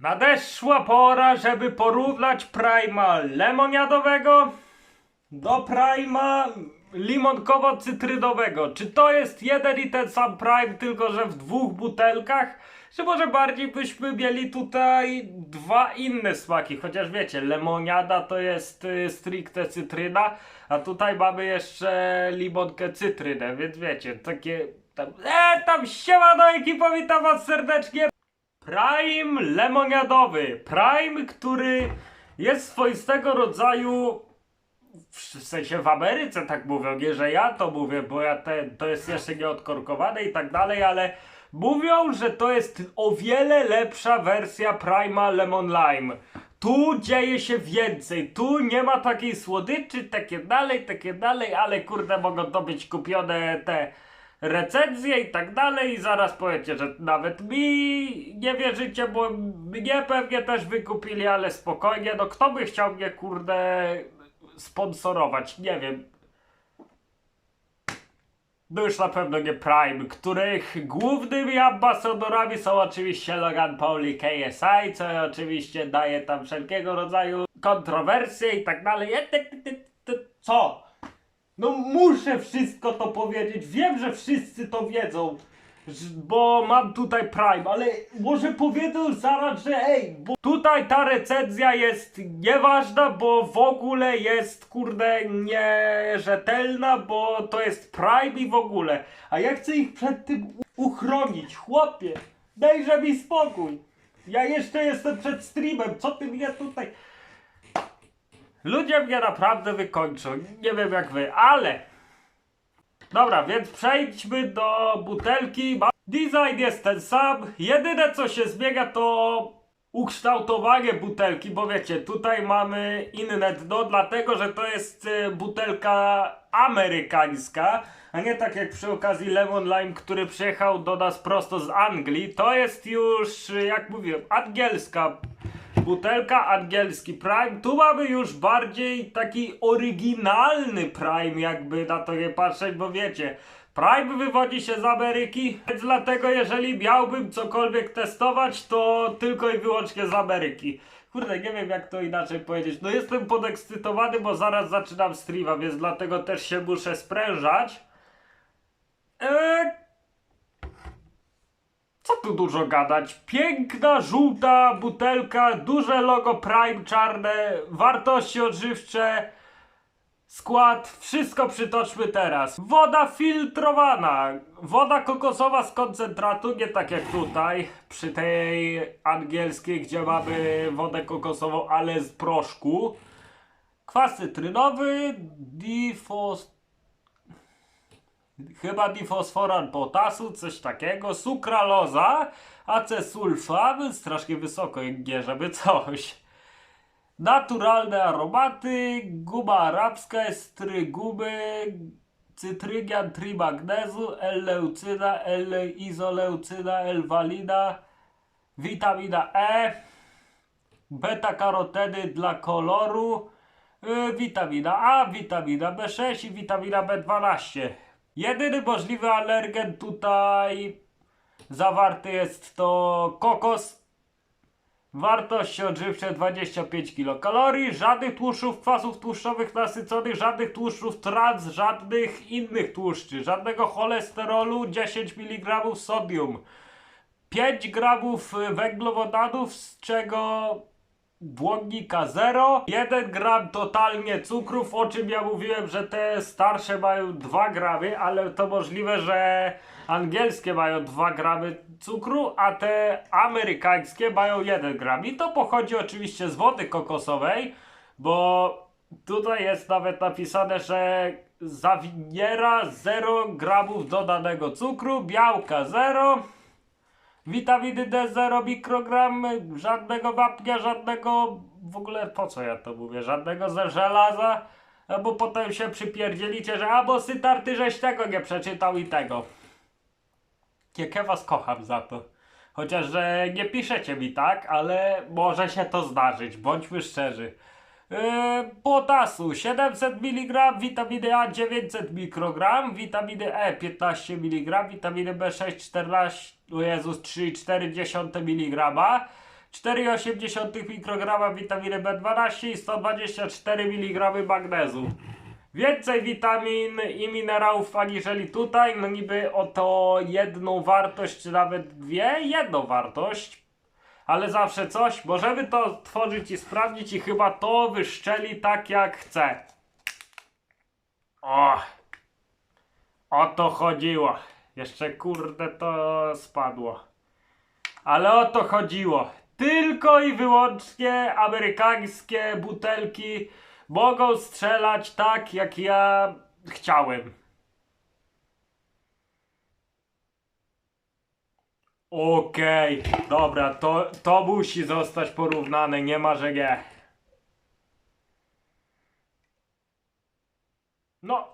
Nadeszła pora, żeby porównać Prima lemoniadowego do Prima limonkowo-cytrynowego. Czy to jest jeden i ten sam Prime, tylko że w dwóch butelkach? Czy może bardziej byśmy mieli tutaj dwa inne smaki? Chociaż wiecie, lemoniada to jest y, stricte cytryna, a tutaj mamy jeszcze limonkę cytrynę, więc wiecie, takie... Tam, e, tam siemano ekipa, witam was serdecznie! Prime lemoniadowy. Prime, który jest swoistego rodzaju. W sensie w Ameryce tak mówią, nie że ja to mówię, bo ja te, to jest jeszcze nieodkorkowane i tak dalej, ale mówią, że to jest o wiele lepsza wersja Prima Lemon Lime. Tu dzieje się więcej, tu nie ma takiej słodyczy, takie dalej, takie dalej, ale kurde mogą to być kupione te recenzje i tak dalej i zaraz powiecie, że nawet mi nie wierzycie, bo mnie pewnie też wykupili, ale spokojnie, no kto by chciał mnie kurde sponsorować, nie wiem. No już na pewno nie Prime, których głównymi ambasadorami są oczywiście Logan Paul i KSI, co oczywiście daje tam wszelkiego rodzaju kontrowersje i tak dalej. Co? No muszę wszystko to powiedzieć. Wiem, że wszyscy to wiedzą. Bo mam tutaj Prime, ale może powiedzą zaraz, że ej, bo tutaj ta recenzja jest nieważna, bo w ogóle jest kurde nierzetelna, bo to jest Prime i w ogóle. A ja chcę ich przed tym uchronić, chłopie. Dajże mi spokój. Ja jeszcze jestem przed streamem, co ty mnie tutaj... Ludzie mnie naprawdę wykończą. Nie wiem jak wy, ale. Dobra, więc przejdźmy do butelki. Design jest ten sam. Jedyne co się zmienia to ukształtowanie butelki, bo wiecie, tutaj mamy inne dno, dlatego że to jest e, butelka amerykańska, a nie tak jak przy okazji Lemon Lime, który przyjechał do nas prosto z Anglii. To jest już, e, jak mówiłem, angielska Butelka angielski Prime. Tu mamy już bardziej taki oryginalny Prime, jakby na to nie patrzeć, bo wiecie, Prime wywodzi się z Ameryki, więc dlatego jeżeli miałbym cokolwiek testować, to tylko i wyłącznie z Ameryki. Kurde, nie wiem jak to inaczej powiedzieć. No jestem podekscytowany, bo zaraz zaczynam streama, więc dlatego też się muszę sprężać. Eee, co tu dużo gadać? Piękna, żółta butelka, duże logo Prime czarne, wartości odżywcze, skład, wszystko przytoczmy teraz. Woda filtrowana, woda kokosowa z koncentratu, nie tak jak tutaj, przy tej angielskiej, gdzie mamy wodę kokosową, ale z proszku. Kwas cytrynowy, difos chyba difosforan potasu, coś takiego, sukraloza, acesulfan, strasznie wysoko nie żeby coś. Naturalne aromaty, guma arabska, estry gumy, cytrygian, trimagnezu, L-leucyna, L-izoleucyna, L-walina, witamina E, beta-karoteny dla koloru, y, witamina A, witamina B6 i witamina B12. Jedyny możliwy alergen tutaj zawarty jest to kokos. Wartość odżywcze 25 kilokalorii, żadnych tłuszczów, kwasów tłuszczowych nasyconych, żadnych tłuszczów trans, żadnych innych tłuszczy, żadnego cholesterolu, 10 mg sodium, 5 gramów węglowodanów, z czego błonnika 0, 1 gram totalnie cukrów, o czym ja mówiłem, że te starsze mają 2 gramy, ale to możliwe, że angielskie mają 2 gramy cukru, a te amerykańskie mają 1 gram. I to pochodzi oczywiście z wody kokosowej, bo tutaj jest nawet napisane, że zawiera 0 gramów dodanego cukru, białka 0, Witaminy D 0 mikrogram, żadnego wapnia, żadnego w ogóle po co ja to mówię, żadnego ze żelaza, bo potem się przypierdzielicie, że a bo Sytar ty żeś tego nie przeczytał i tego. Kiekę was kocham za to. Chociaż, że nie piszecie mi tak, ale może się to zdarzyć, bądźmy szczerzy. Yy, potasu 700 mg, witaminy A 900 mikrogram, witaminy E 15 mg, witaminy B6 14, o Jezus 3,4 mg, 4,8 mikrograma witaminy B12 i 124 mg magnezu. Więcej witamin i minerałów aniżeli tutaj, no niby o to jedną wartość, czy nawet dwie, jedną wartość. Ale zawsze coś, możemy to tworzyć i sprawdzić i chyba to wyszczeli tak jak chce. O! O to chodziło. Jeszcze kurde to spadło. Ale o to chodziło. Tylko i wyłącznie amerykańskie butelki mogą strzelać tak, jak ja chciałem. Okej, dobra, to, to musi zostać porównane, nie ma, że nie. No,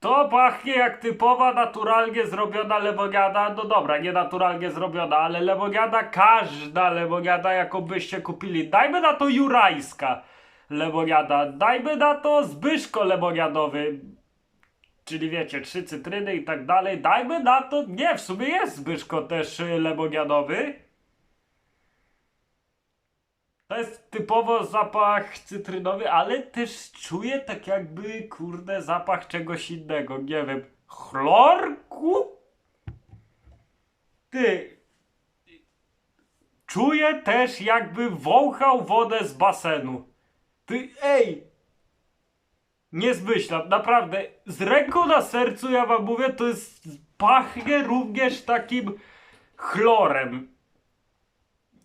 to pachnie jak typowa naturalnie zrobiona lemoniada. No dobra, nie naturalnie zrobiona, ale lemoniada, każda lemoniada, jaką byście kupili. Dajmy na to jurajska lemoniada, dajmy na to zbyszko lemoniadowy. Czyli wiecie, trzy cytryny i tak dalej. Dajmy na to, nie, w sumie jest zbyszko też y, lemoniadowy. To jest typowo zapach cytrynowy, ale też czuję tak jakby, kurde, zapach czegoś innego. Nie wiem, chlorku? Ty. Czuję też jakby wąchał wodę z basenu. Ty, ej! Nie zmyślam, naprawdę. Z ręką na sercu ja wam mówię, to jest, pachnie również takim chlorem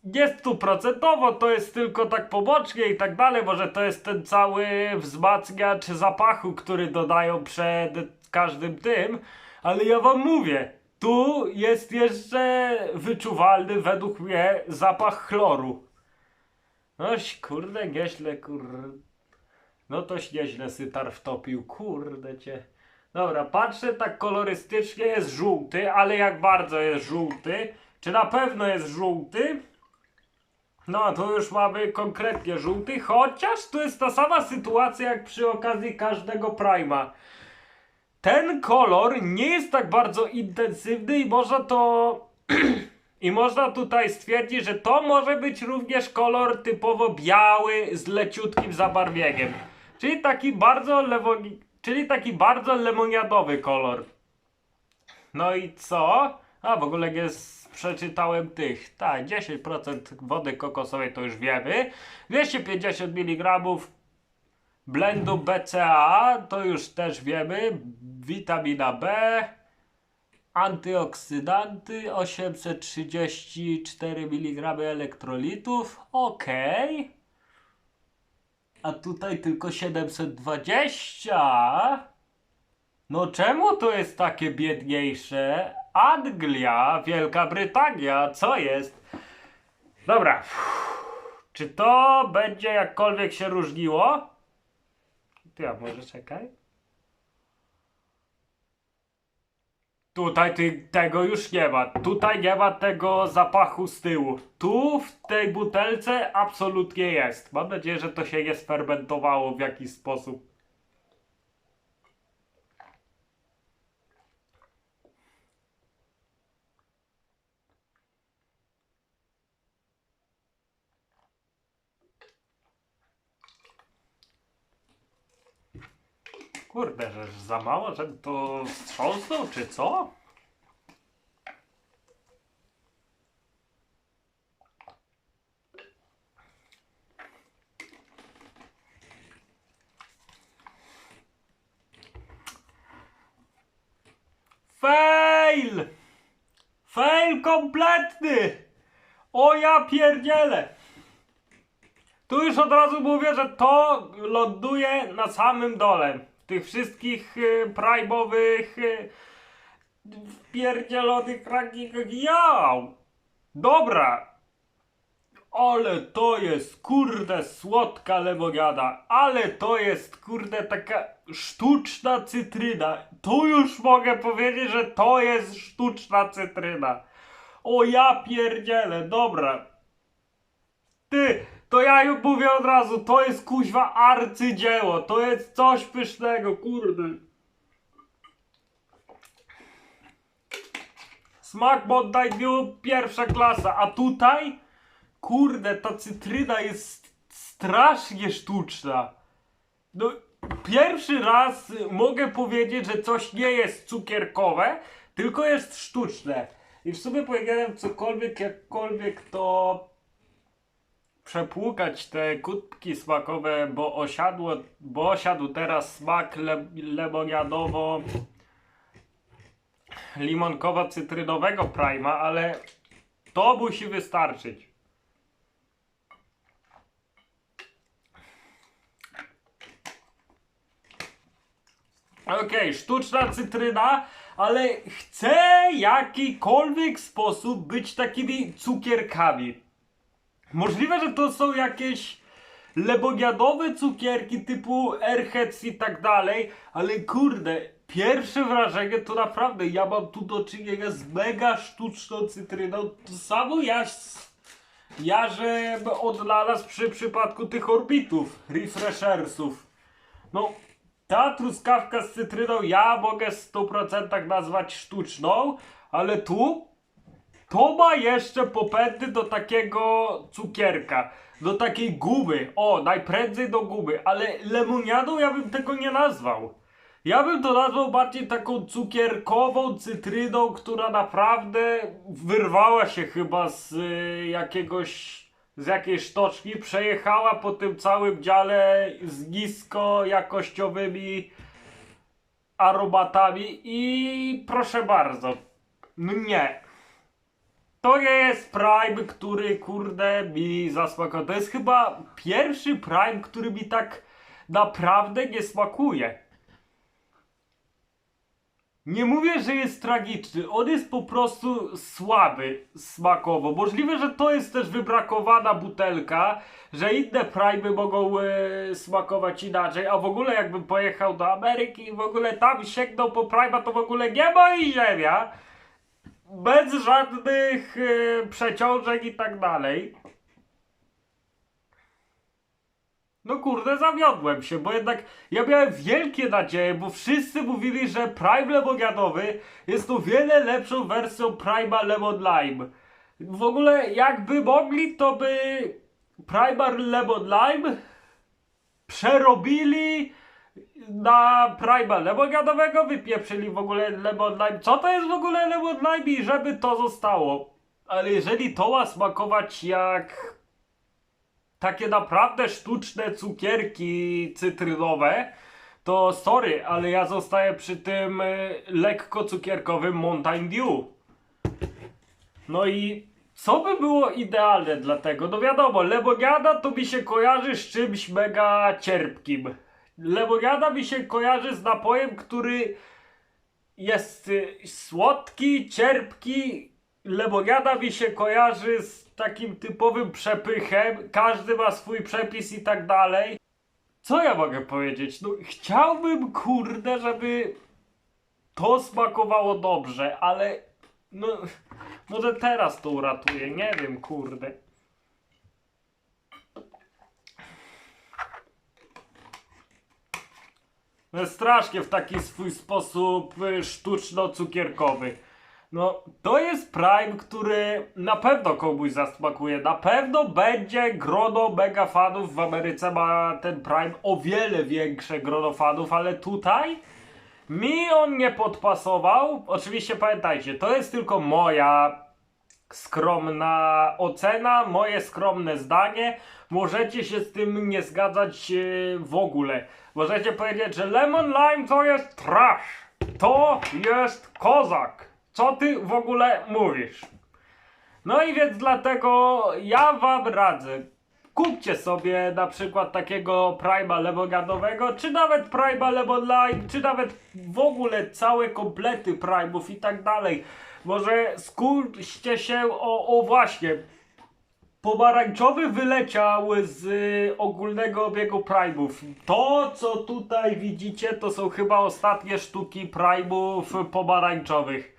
nie stuprocentowo, to jest tylko tak pobocznie i tak dalej. Może to jest ten cały wzmacniacz zapachu, który dodają przed każdym tym, ale ja wam mówię, tu jest jeszcze wyczuwalny według mnie zapach chloru. Noś, kurde, nieźle, kurde. No toś nieźle sytar wtopił, kurde cię. Dobra, patrzę tak kolorystycznie, jest żółty, ale jak bardzo jest żółty? Czy na pewno jest żółty? No, to już mamy konkretnie żółty, chociaż to jest ta sama sytuacja jak przy okazji każdego Prima. Ten kolor nie jest tak bardzo intensywny i można to... I można tutaj stwierdzić, że to może być również kolor typowo biały z leciutkim zabarwieniem. Czyli taki bardzo lewo... Czyli taki bardzo lemoniadowy kolor. No i co? A w ogóle jest, przeczytałem tych. Tak, 10% wody kokosowej to już wiemy. 250 mg blendu BCA to już też wiemy. Witamina B. Antyoksydanty 834 mg elektrolitów. Ok. A tutaj tylko 720. No czemu to jest takie biedniejsze? Anglia, Wielka Brytania, co jest? Dobra. Czy to będzie jakkolwiek się różniło? Ty, a może czekaj? Tutaj ty, tego już nie ma. Tutaj nie ma tego zapachu z tyłu. Tu w tej butelce absolutnie jest. Mam nadzieję, że to się nie sfermentowało w jakiś sposób. Kurde, że za mało, że to wstrząsnął, czy co? Fail! Fail kompletny! O ja pierdzielę! Tu już od razu mówię, że to ląduje na samym dole. Tych wszystkich y, prime'owych y, wpierdzielonych rankingach. Jał! Dobra! Ale to jest kurde słodka lemoniada, ale to jest kurde taka sztuczna cytryna. Tu już mogę powiedzieć, że to jest sztuczna cytryna. O ja pierdzielę, dobra. Ty, to ja już mówię od razu, to jest kuźwa arcydzieło, to jest coś pysznego, kurde. Smak Bondi Dew pierwsza klasa, a tutaj kurde, ta cytryna jest strasznie sztuczna. No, pierwszy raz mogę powiedzieć, że coś nie jest cukierkowe, tylko jest sztuczne. I w sumie powinienem cokolwiek, jakkolwiek to przepłukać te kubki smakowe, bo osiadło, bo osiadł teraz smak le, lemoniadowo limonkowo-cytrynowego prima, ale to musi wystarczyć. Okej, sztuczna cytryna, ale chcę jakikolwiek sposób być takimi cukierkami. Możliwe, że to są jakieś leboniadowe cukierki typu Airheads i tak dalej, ale kurde, pierwsze wrażenie to naprawdę, ja mam tu do czynienia z mega sztuczną cytryną. To samo ja, ja że odnalazł przy przypadku tych orbitów, refreshersów. No, ta truskawka z cytryną ja mogę w 100% nazwać sztuczną, ale tu to ma jeszcze popędy do takiego cukierka, do takiej gumy. O, najprędzej do gumy, ale lemoniadą ja bym tego nie nazwał. Ja bym to nazwał bardziej taką cukierkową cytryną, która naprawdę wyrwała się chyba z y, jakiegoś, z jakiejś sztoczki, przejechała po tym całym dziale z nisko jakościowymi aromatami i proszę bardzo, no nie. To nie jest Prime, który kurde mi zasmakował. To jest chyba pierwszy Prime, który mi tak naprawdę nie smakuje. Nie mówię, że jest tragiczny, on jest po prostu słaby smakowo. Możliwe, że to jest też wybrakowana butelka, że inne Prime mogą e, smakować inaczej, a w ogóle jakbym pojechał do Ameryki i w ogóle tam sięgnął po Prima, to w ogóle niebo i ziemia bez żadnych e, przeciążeń i tak dalej. No kurde, zawiodłem się, bo jednak ja miałem wielkie nadzieje, bo wszyscy mówili, że Prime Lemoniadowy jest o wiele lepszą wersją Prima Lemon Lime. W ogóle jakby mogli, to by Primer Lemon Lime przerobili na Prima lemoniadowego, wypieprzyli w ogóle lemon lime. Co to jest w ogóle lemon lime i żeby to zostało? Ale jeżeli to ma smakować jak takie naprawdę sztuczne cukierki cytrynowe, to sorry, ale ja zostaję przy tym y, lekko cukierkowym Mountain Dew. No i co by było idealne dla tego? No wiadomo, lemoniada to mi się kojarzy z czymś mega cierpkim. Lemoniada mi się kojarzy z napojem, który jest słodki, cierpki. Lemoniada mi się kojarzy z takim typowym przepychem. Każdy ma swój przepis i tak dalej. Co ja mogę powiedzieć? No, chciałbym, kurde, żeby to smakowało dobrze, ale no, może teraz to uratuje, nie wiem, kurde. Strasznie w taki swój sposób y, sztuczno-cukierkowy. No, to jest Prime, który na pewno komuś zasmakuje. Na pewno będzie grono mega fanów. W Ameryce ma ten Prime o wiele większe grono fanów, ale tutaj mi on nie podpasował. Oczywiście pamiętajcie, to jest tylko moja skromna ocena, moje skromne zdanie. Możecie się z tym nie zgadzać e, w ogóle. Możecie powiedzieć, że Lemon Lime to jest trash. To jest kozak. Co ty w ogóle mówisz? No i więc dlatego ja wam radzę. Kupcie sobie na przykład takiego Prima lemonadowego, czy nawet Prima Lemon Lime, czy nawet w ogóle całe komplety Prime'ów i tak dalej. Może skuście się o, o właśnie. Pomarańczowy wyleciał z y, ogólnego obiegu Prime'ów. To, co tutaj widzicie, to są chyba ostatnie sztuki Prime'ów pomarańczowych.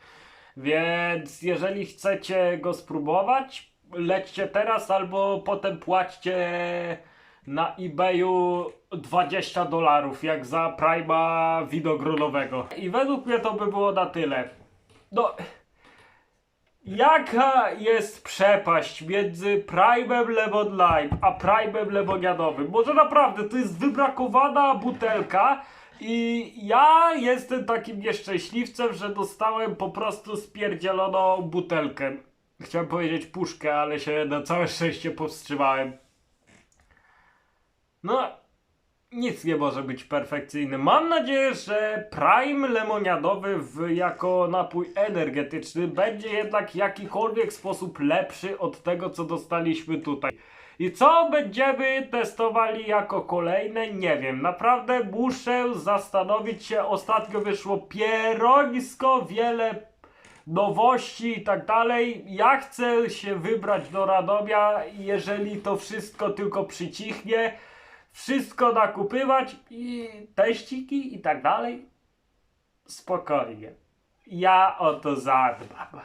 Więc jeżeli chcecie go spróbować, lećcie teraz albo potem płaćcie na eBayu 20 dolarów, jak za Prime'a winogronowego. I według mnie to by było na tyle. No, Jaka jest przepaść między Prime'em Lemon Lime a Prime'em lemoniadowym? Może naprawdę to jest wybrakowana butelka i ja jestem takim nieszczęśliwcem, że dostałem po prostu spierdzieloną butelkę. Chciałem powiedzieć puszkę, ale się na całe szczęście powstrzymałem. No, nic nie może być perfekcyjny. Mam nadzieję, że Prime lemoniadowy w, jako napój energetyczny będzie jednak w jakikolwiek sposób lepszy od tego, co dostaliśmy tutaj. I co będziemy testowali jako kolejne? Nie wiem. Naprawdę muszę zastanowić się. Ostatnio wyszło pierońsko wiele nowości i tak dalej. Ja chcę się wybrać do Radomia, jeżeli to wszystko tylko przycichnie wszystko nakupywać i teściki i tak dalej. Spokojnie. Ja o to zadbam.